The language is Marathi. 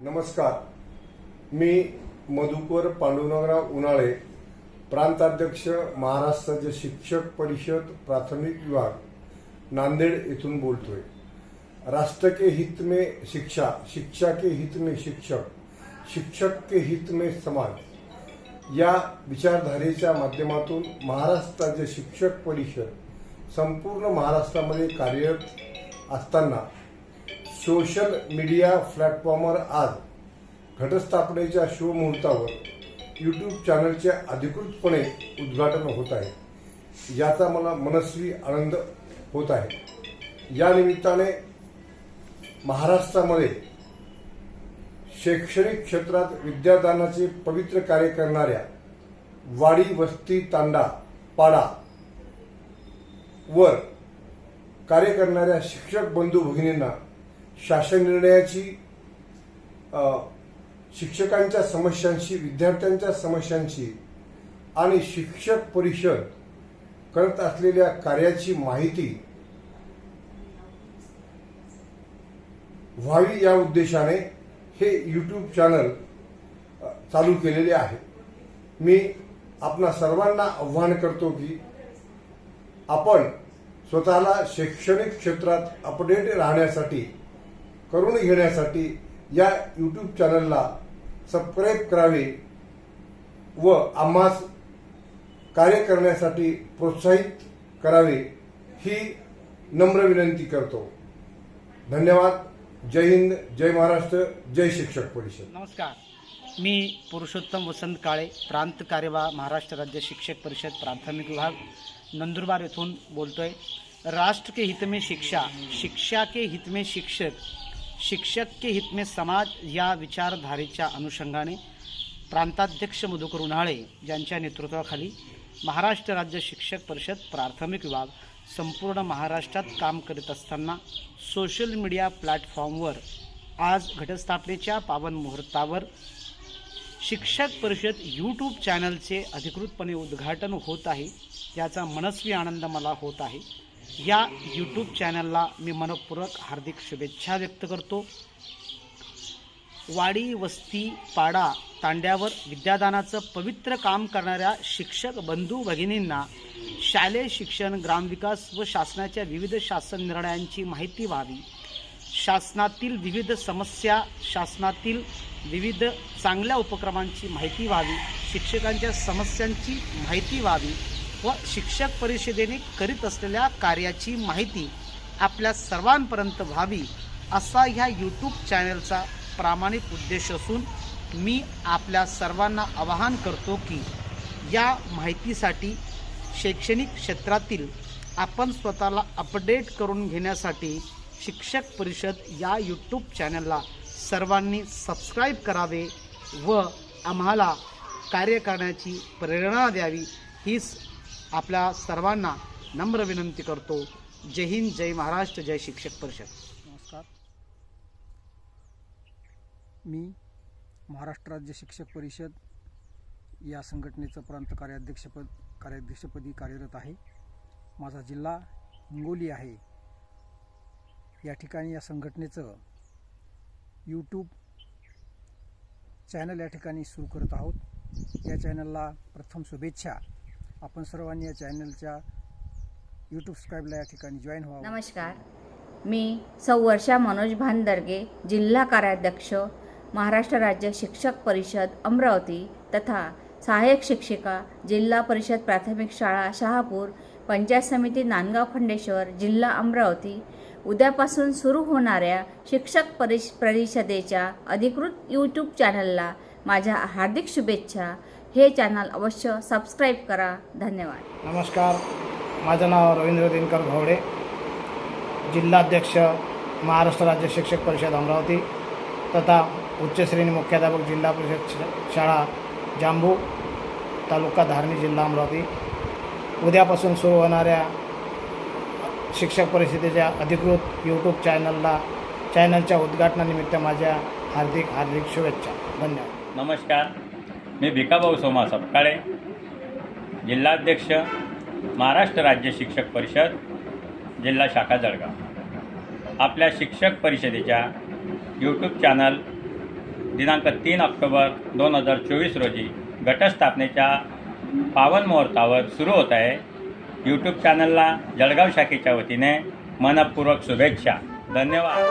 नमस्कार. मी मधुकर पांडुनगराव उन्हाळे प्रांताध्यक्ष महाराष्ट्राचे शिक्षक परिषद प्राथमिक विभाग नांदेड येथून बोलतोय. राष्ट्र के हित में शिक्षा शिक्षा के हित में शिक्षक शिक्षक के हित में समाज या विचारधारेच्या माध्यमातून महाराष्ट्र राज्य शिक्षक परिषद संपूर्ण महाराष्ट्रामध्ये कार्यरत असताना सोशल मीडिया प्लॅटफॉर्मवर आज घटस्थापनेच्या शुभमुहूर्तावर यूट्यूब चॅनलचे अधिकृतपणे उद्घाटन होत आहे. याचा मला मनस्वी आनंद होत आहे. या निमित्ताने महाराष्ट्रामध्ये शैक्षणिक क्षेत्रात विद्यादानाचे पवित्र कार्य करणाऱ्या वाडी वस्ती तांडा पाडा वर कार्य करणाऱ्या शिक्षक बंधू भगिनींना शासन निर्णयाची शिक्षकांच्या समस्यांशी विद्यार्थ्यांच्या समस्यांशी आणि शिक्षक परिषद करत असलेल्या कार्याची माहिती व्हावी या उद्देशाने हे यूट्यूब चॅनल चालू केलेले आहे. मी आपणा सर्वांना आव्हान करतो की आपण स्वतःला शैक्षणिक क्षेत्रात अपडेट राहण्यासाठी करून घेण्यासाठी या यूट्यूब चॅनलला सबस्क्राईब करावे व आम्हास कार्य करण्यासाठी प्रोत्साहित करावे ही नम्र विनंती करतो. धन्यवाद. जय हिंद जय महाराष्ट्र जय शिक्षक परिषद. नमस्कार. मी पुरुषोत्तम वसंत काळे प्रांत कार्यवाह महाराष्ट्र राज्य शिक्षक परिषद प्राथमिक विभाग नंदुरबार येथून बोलतोय. राष्ट्र के हित में शिक्षा शिक्षा के हित में शिक्षक शिक्षक के हित में समाज या विचारधारेच्या अनुषंगाने प्रांताध्यक्ष मधुकर उन्हाळे यांच्या नेतृत्वाखाली महाराष्ट्र राज्य शिक्षक परिषद प्राथमिक विभाग संपूर्ण महाराष्ट्रात काम करीत असताना सोशल मीडिया प्लॅटफॉर्मवर आज घटस्थापनेच्या पावन मुहूर्तावर शिक्षक परिषद यूट्यूब चॅनलचे अधिकृतपणे उद्घाटन होत आहे याचा मनस्वी आनंद मला होत आहे. या यूट्यूब चॅनलला मी मनपूर्वक हार्दिक शुभेच्छा व्यक्त करतो. वाडी वस्ती पाडा तांड्यावर विद्यादानाचं पवित्र काम करणाऱ्या शिक्षक बंधू भगिनींना शालेय शिक्षण ग्रामविकास व शासनाच्या विविध शासन निर्णयांची माहिती व्हावी. शासनातील विविध समस्या शासनातील विविध चांगल्या उपक्रमांची माहिती व्हावी. शिक्षकांच्या समस्यांची माहिती व्हावी. व शिक्षक परिषदेने करीत असलेल्या कार्याची माहिती आपल्या सर्वांपर्यंत व्हावी असा ह्या यूट्यूब चॅनलचा प्रामाणिक उद्देश असून मी आपल्या सर्वांना आवाहन करतो की या माहितीसाठी शैक्षणिक क्षेत्रातील आपण स्वतःला अपडेट करून घेण्यासाठी शिक्षक परिषद या यूट्यूब चॅनलला सर्वांनी सबस्क्राईब करावे व आम्हाला कार्य करण्याची प्रेरणा द्यावी हीच आपल्या सर्वांना नम्र विनंती करतो. जय हिंद जय महाराष्ट्र जय शिक्षक परिषद. नमस्कार. मी महाराष्ट्र राज्य शिक्षक परिषद या संघटनेचं प्रांत कार्याध्यक्षपद कार्याध्यक्षपदी कार्यरत आहे. माझा जिल्हा हिंगोली आहे. या ठिकाणी या संघटनेचं यूट्यूब चॅनल या ठिकाणी सुरू करत आहोत. या चॅनलला प्रथम शुभेच्छा. आपण सर्वांनी या चॅनलच्या यूट्यूब स्क्राईबला या ठिकाणी जॉईन व्हावं. नमस्कार. मी सौ वर्षा मनोज भानदर्गे जिल्हा कार्याध्यक्ष महाराष्ट्र राज्य शिक्षक परिषद अमरावती तथा सहाय्यक शिक्षिका जिल्हा परिषद प्राथमिक शाळा शहापूर पंचायत समिती नांदगाव खंडेश्वर जिल्हा अमरावती. उद्यापासून सुरू होणाऱ्या शिक्षक परिष परिषदेच्या अधिकृत यूट्यूब चॅनलला माझ्या हार्दिक शुभेच्छा. हे चॅनल अवश्य सबस्क्राईब करा. धन्यवाद. नमस्कार. माझं नाव रवींद्र दिनकर घोडे. जिल्हाध्यक्ष महाराष्ट्र राज्य शिक्षक परिषद अमरावती तथा उच्च श्रेणी मुख्याध्यापक जिल्हा परिषद श- शाळा जांबू तालुका धारणी जिल्हा अमरावती. उद्यापासून सुरू होणाऱ्या शिक्षक परिषदेच्या अधिकृत यूट्यूब चॅनलला चॅनलच्या उद्घाटनानिमित्त माझ्या हार्दिक हार्दिक शुभेच्छा. धन्यवाद. नमस्कार. मी भिकाभाऊ सोमा सपकाळे जिल्हाध्यक्ष महाराष्ट्र राज्य शिक्षक परिषद जिल्हा शाखा जळगाव. आपल्या शिक्षक परिषदेच्या यूट्यूब चॅनल दिनांक तीन ऑक्टोबर दोन हजार चोवीस रोजी घटस्थापनेच्या पावन मुहूर्तावर सुरू होत आहे. यूट्यूब चॅनलला जळगाव शाखेच्या वतीने मनपूर्वक शुभेच्छा. धन्यवाद.